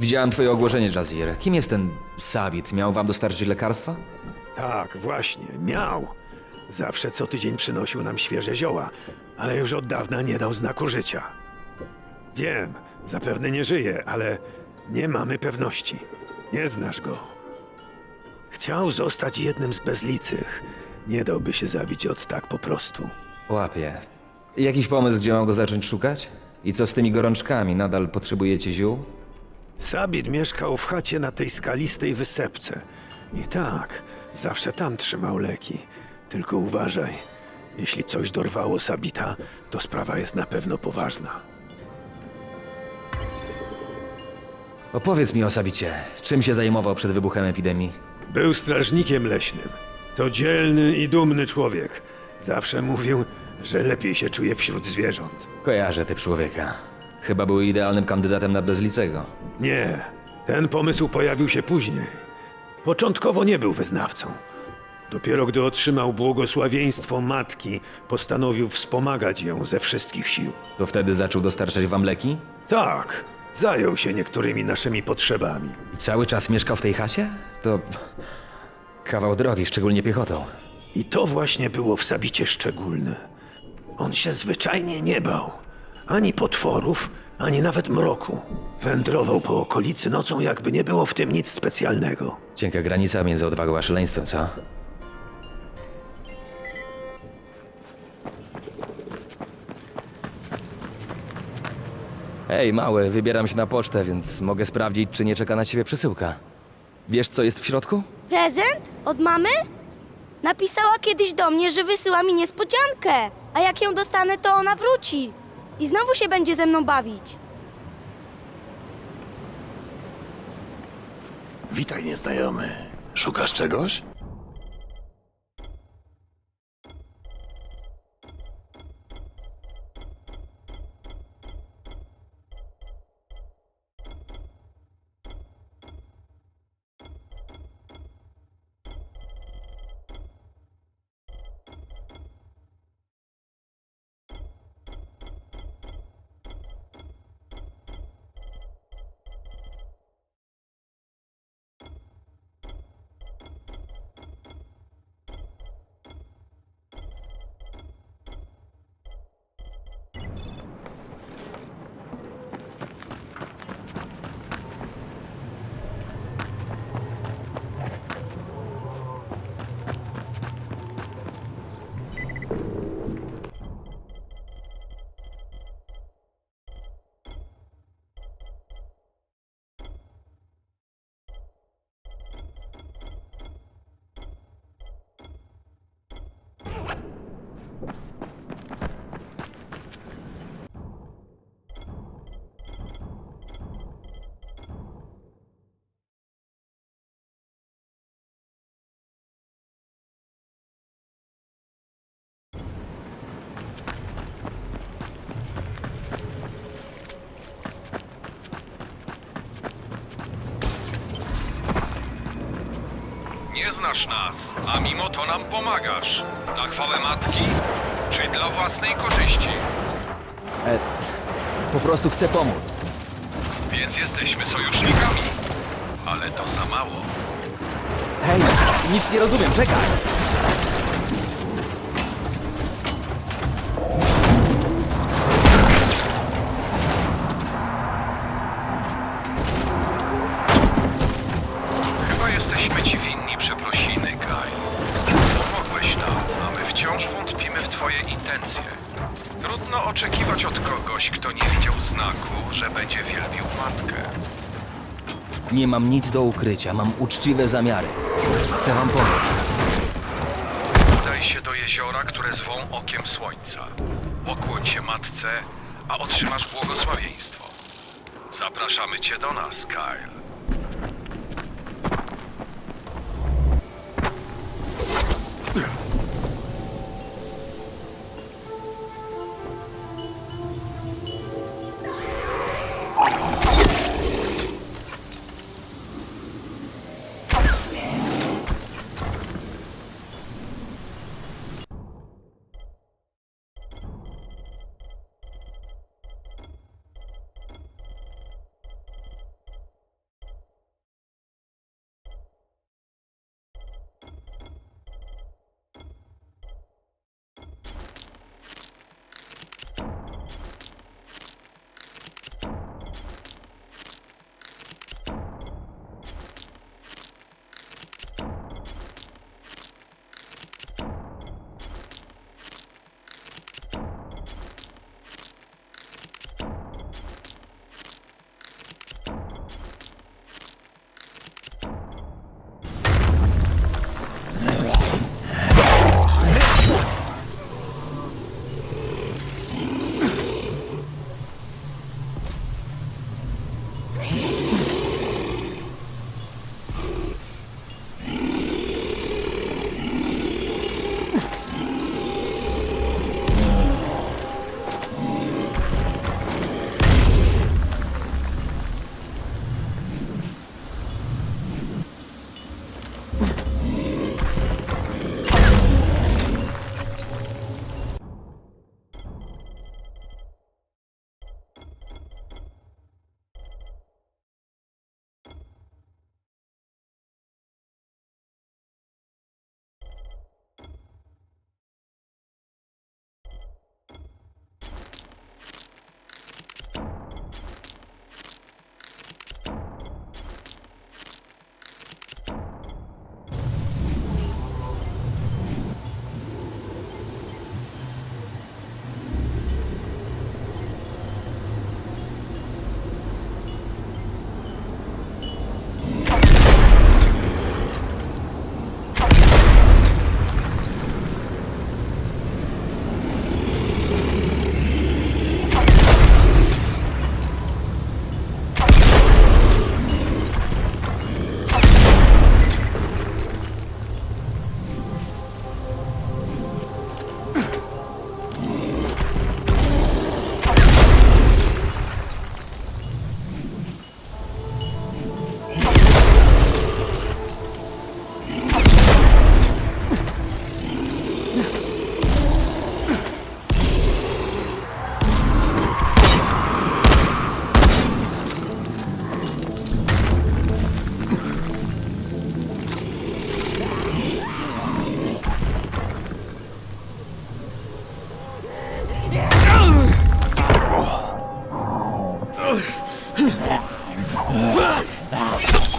Widziałem twoje ogłoszenie, Jazir. Kim jest ten Sabit? Miał wam dostarczyć lekarstwa? Tak, właśnie, miał. Zawsze co tydzień przynosił nam świeże zioła, ale już od dawna nie dał znaku życia. Wiem, zapewne nie żyje, ale nie mamy pewności. Nie znasz go. Chciał zostać jednym z bezlicych. Nie dałby się zabić od tak po prostu. Łapie. Jakiś pomysł, gdzie mam go zacząć szukać? I co z tymi gorączkami? Nadal potrzebujecie ziół? Sabit mieszkał w chacie na tej skalistej wysepce. I tak, zawsze tam trzymał leki. Tylko uważaj, jeśli coś dorwało Sabita, to sprawa jest na pewno poważna. Opowiedz mi o Sabicie. Czym się zajmował przed wybuchem epidemii? Był strażnikiem leśnym. To dzielny i dumny człowiek. Zawsze mówił, że lepiej się czuje wśród zwierząt. Kojarzę typ człowieka. Chyba był idealnym kandydatem na bezlicego. Nie, ten pomysł pojawił się później. Początkowo nie był wyznawcą. Dopiero gdy otrzymał błogosławieństwo matki, postanowił wspomagać ją ze wszystkich sił. To wtedy zaczął dostarczać wam leki? Tak, zajął się niektórymi naszymi potrzebami. I cały czas mieszkał w tej chacie? To... kawał drogi, szczególnie piechotą. I to właśnie było w Sabicie szczególne. On się zwyczajnie nie bał. Ani potworów, ani nawet mroku. Wędrował po okolicy nocą, jakby nie było w tym nic specjalnego. Cienka granica między odwagą a szaleństwem, co? Ej, mały, wybieram się na pocztę, więc mogę sprawdzić, czy nie czeka na ciebie przesyłka. Wiesz, co jest w środku? Prezent? Od mamy? Napisała kiedyś do mnie, że wysyła mi niespodziankę. A jak ją dostanę, to ona wróci. I znowu się będzie ze mną bawić. Witaj, nieznajomy. Szukasz czegoś? Znasz nas, a mimo to nam pomagasz. Na chwałę matki, czy dla własnej korzyści? E, po prostu chcę pomóc. Więc jesteśmy sojusznikami. Ale to za mało. Hej, nic nie rozumiem, czekaj! Trudno oczekiwać od kogoś, kto nie widział znaku, że będzie wielbił matkę. Nie mam nic do ukrycia, mam uczciwe zamiary. Chcę wam pomóc. Udaj się do jeziora, które zwą okiem słońca. Pokłoń się matce, a otrzymasz błogosławieństwo. Zapraszamy cię do nas, Kyle. ああ。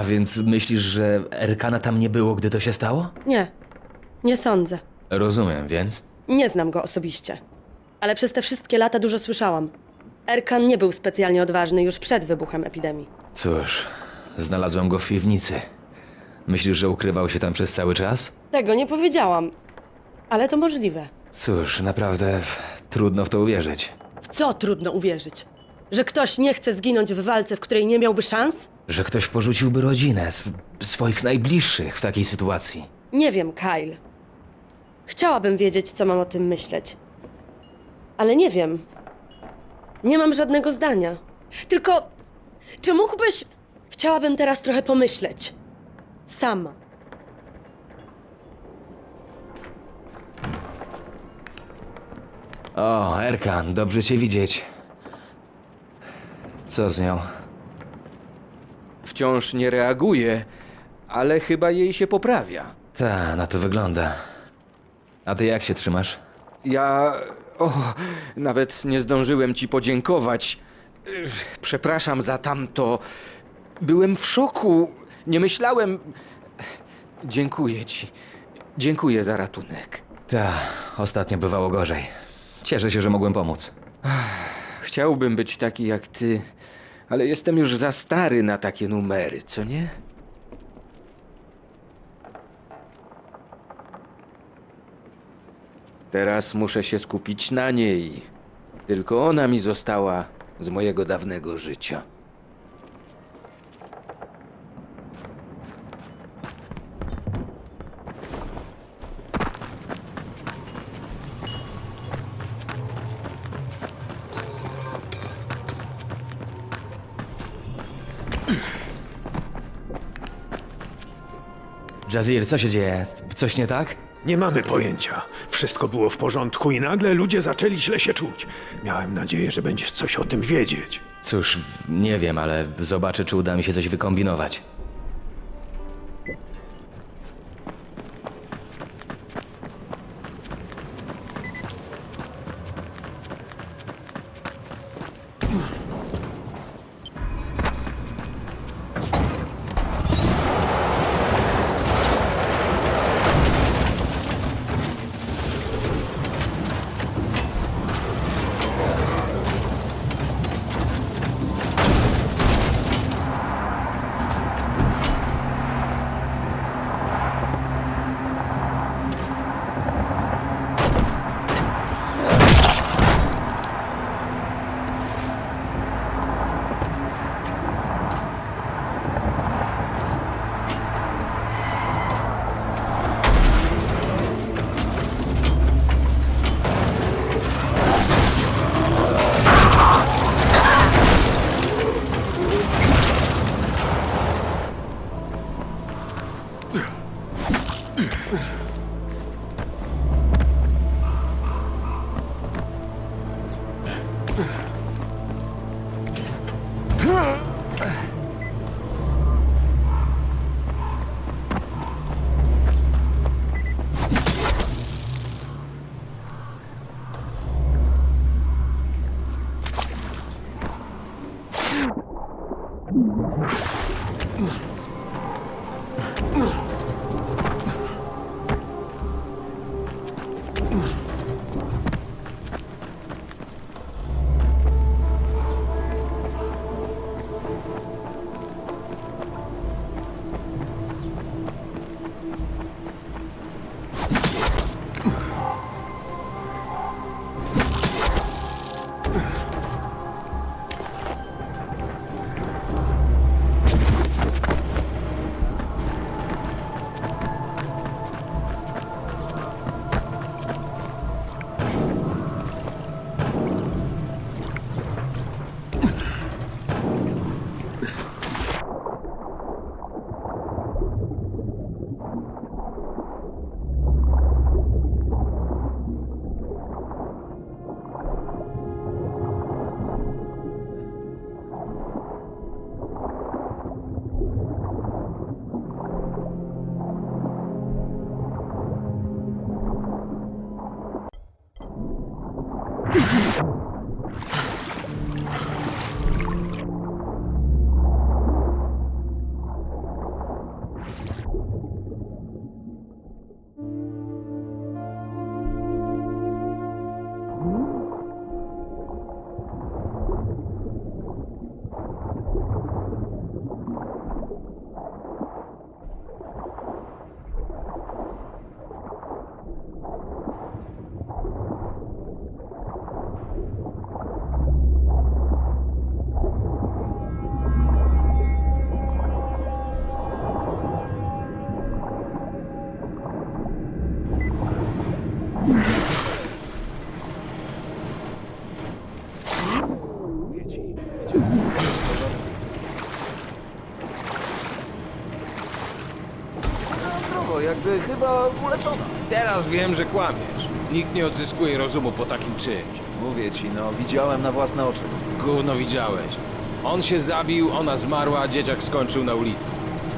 A więc myślisz, że Erkana tam nie było, gdy to się stało? Nie, nie sądzę. Rozumiem, więc. Nie znam go osobiście. Ale przez te wszystkie lata dużo słyszałam. Erkan nie był specjalnie odważny już przed wybuchem epidemii. Cóż, znalazłem go w piwnicy. Myślisz, że ukrywał się tam przez cały czas? Tego nie powiedziałam. Ale to możliwe. Cóż, naprawdę trudno w to uwierzyć. W co trudno uwierzyć? Że ktoś nie chce zginąć w walce, w której nie miałby szans? Że ktoś porzuciłby rodzinę, sw- swoich najbliższych w takiej sytuacji. Nie wiem, Kyle. Chciałabym wiedzieć, co mam o tym myśleć. Ale nie wiem. Nie mam żadnego zdania. Tylko, czy mógłbyś. Chciałabym teraz trochę pomyśleć. Sama. O, Erkan, dobrze cię widzieć. Co z nią? Wciąż nie reaguje, ale chyba jej się poprawia. Ta, na to wygląda. A ty jak się trzymasz? Ja. O, nawet nie zdążyłem ci podziękować. Ech, Przepraszam za tamto. Byłem w szoku. Nie myślałem. Dziękuję ci. Dziękuję za ratunek. Ta, ostatnio bywało gorzej. Cieszę się, że mogłem pomóc. Chciałbym być taki jak ty, ale jestem już za stary na takie numery, co nie? Teraz muszę się skupić na niej. Tylko ona mi została z mojego dawnego życia. Jazir, co się dzieje? Coś nie tak? Nie mamy pojęcia. Wszystko było w porządku i nagle ludzie zaczęli źle się czuć. Miałem nadzieję, że będziesz coś o tym wiedzieć. Cóż, nie wiem, ale zobaczę, czy uda mi się coś wykombinować. Chyba uleczona. Teraz wiem, że kłamiesz. Nikt nie odzyskuje rozumu po takim czymś. Mówię ci, no, widziałem na własne oczy. Gówno widziałeś. On się zabił, ona zmarła, a dzieciak skończył na ulicy.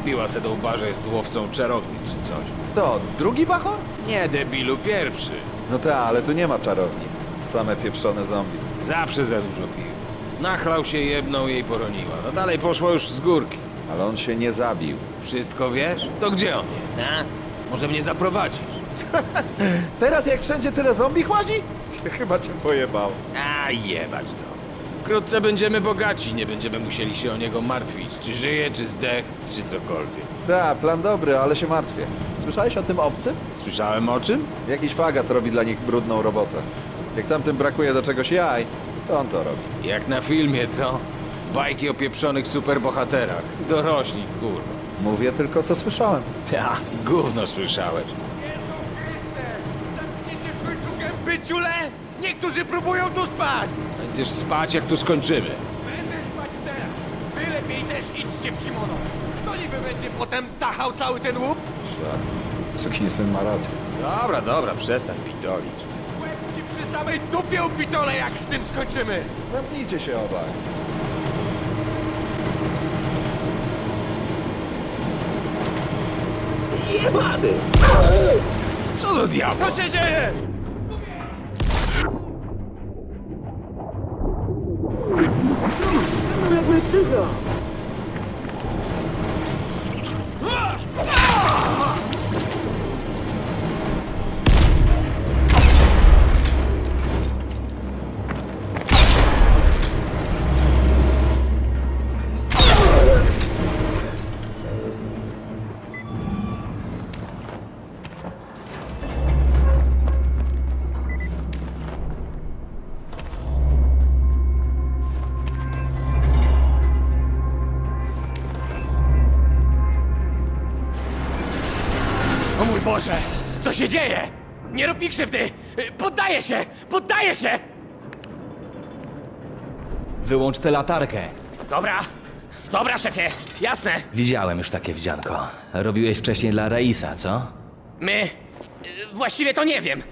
Wbiła se do łba, że jest łowcą czarownic czy coś. Kto, drugi bachor? Nie, debilu, pierwszy. No tak, ale tu nie ma czarownic. Same pieprzone zombie. Zawsze za dużo pił. Nachlał się jedną i jej poroniła. No dalej poszło już z górki. Ale on się nie zabił. Wszystko wiesz? To gdzie on jest, a? Może mnie zaprowadzisz? Teraz jak wszędzie tyle zombie łazi? Chyba cię pojebał. A jebać to. Wkrótce będziemy bogaci, nie będziemy musieli się o niego martwić. Czy żyje, czy zdech, czy cokolwiek. Tak, plan dobry, ale się martwię. Słyszałeś o tym obcym? Słyszałem o czym? Jakiś fagas robi dla nich brudną robotę. Jak tamtym brakuje do czegoś jaj, to on to robi. Jak na filmie, co? Bajki o pieprzonych superbohaterach. Dorośli, kurwa. Mówię tylko, co słyszałem. Ja, gówno słyszałeś. Zamknięcie w końcu gęby, ciule! Niektórzy próbują tu spać! Będziesz spać, jak tu skończymy. Będę spać teraz! Wy lepiej też idźcie w kimono! Kto niby będzie potem tachał cały ten łup? Sukinsyn ma rację. Dobra, dobra, przestań pitolić. Łeb ci przy samej dupie upitole, jak z tym skończymy! Zamknijcie się obaj. Co do diabła? Co się dzieje? O się dzieje? Nie rób mi krzywdy! Poddaję się! Poddaję się! Wyłącz tę latarkę. Dobra, dobra, szefie, jasne. Widziałem już takie wdzianko. Robiłeś wcześniej dla Raisa, co? My... y, Właściwie to nie wiem.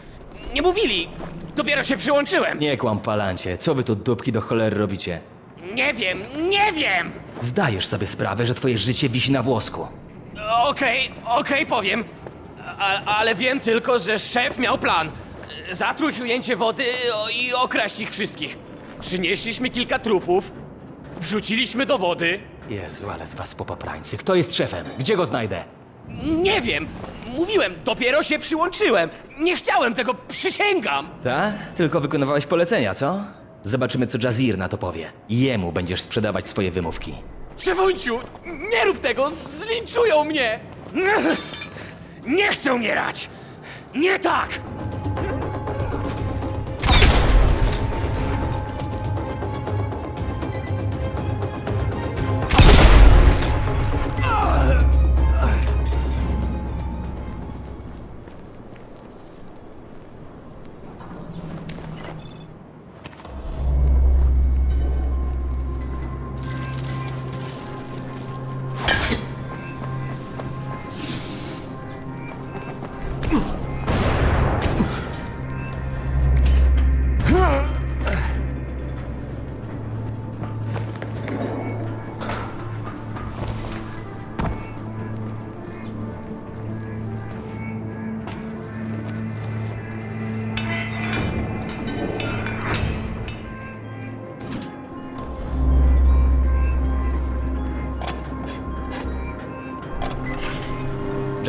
Nie mówili. Dopiero się przyłączyłem. Nie kłam, palancie. Co wy tu dupki do cholery robicie? Nie wiem, nie wiem! Zdajesz sobie sprawę, że twoje życie wisi na włosku. Okej, okej, powiem. A, ale wiem tylko, że szef miał plan. Zatruć ujęcie wody o, i okraść ich wszystkich. Przynieśliśmy kilka trupów, wrzuciliśmy do wody. Jezu, ale z was popaprańcy. Kto jest szefem? Gdzie go znajdę? Nie wiem, mówiłem, dopiero się przyłączyłem. Nie chciałem tego, przysięgam. Ta? Tylko wykonywałeś polecenia, co? Zobaczymy, co Jazir na to powie. Jemu będziesz sprzedawać swoje wymówki. Szewunciu, nie rób tego, zlinczują mnie! Nie chcę umierać! Nie tak!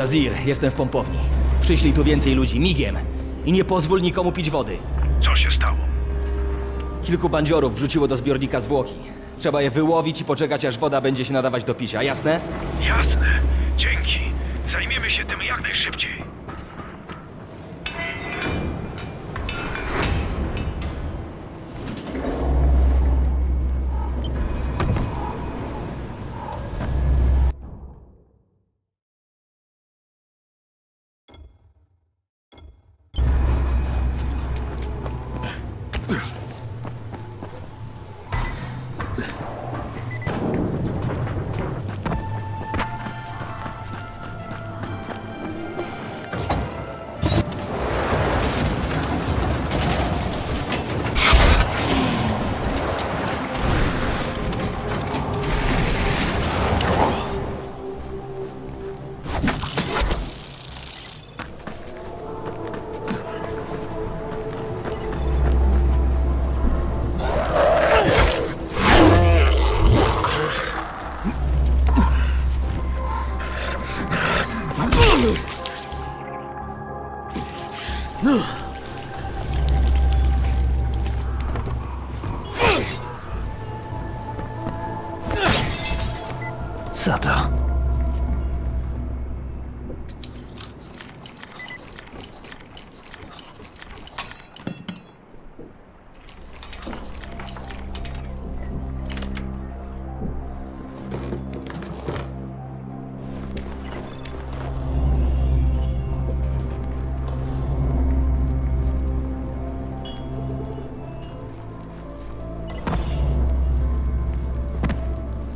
Jazir, jestem w pompowni. Przyślij tu więcej ludzi, migiem. I nie pozwól nikomu pić wody. Co się stało? Kilku bandziorów wrzuciło do zbiornika zwłoki. Trzeba je wyłowić i poczekać, aż woda będzie się nadawać do picia, jasne? Jasne.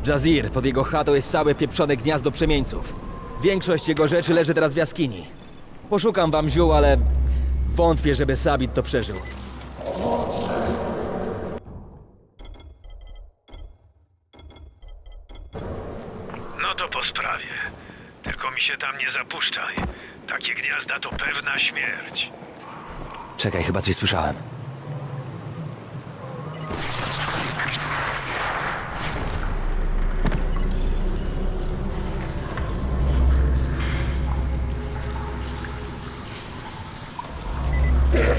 Jazir, pod jego chatą jest całe pieprzone gniazdo przemieńców. Większość jego rzeczy leży teraz w jaskini. Poszukam wam ziół, ale wątpię, żeby Sabit to przeżył. No to po sprawie. Tylko mi się tam nie zapuszczaj. Takie gniazda to pewna śmierć. Czekaj, chyba coś słyszałem.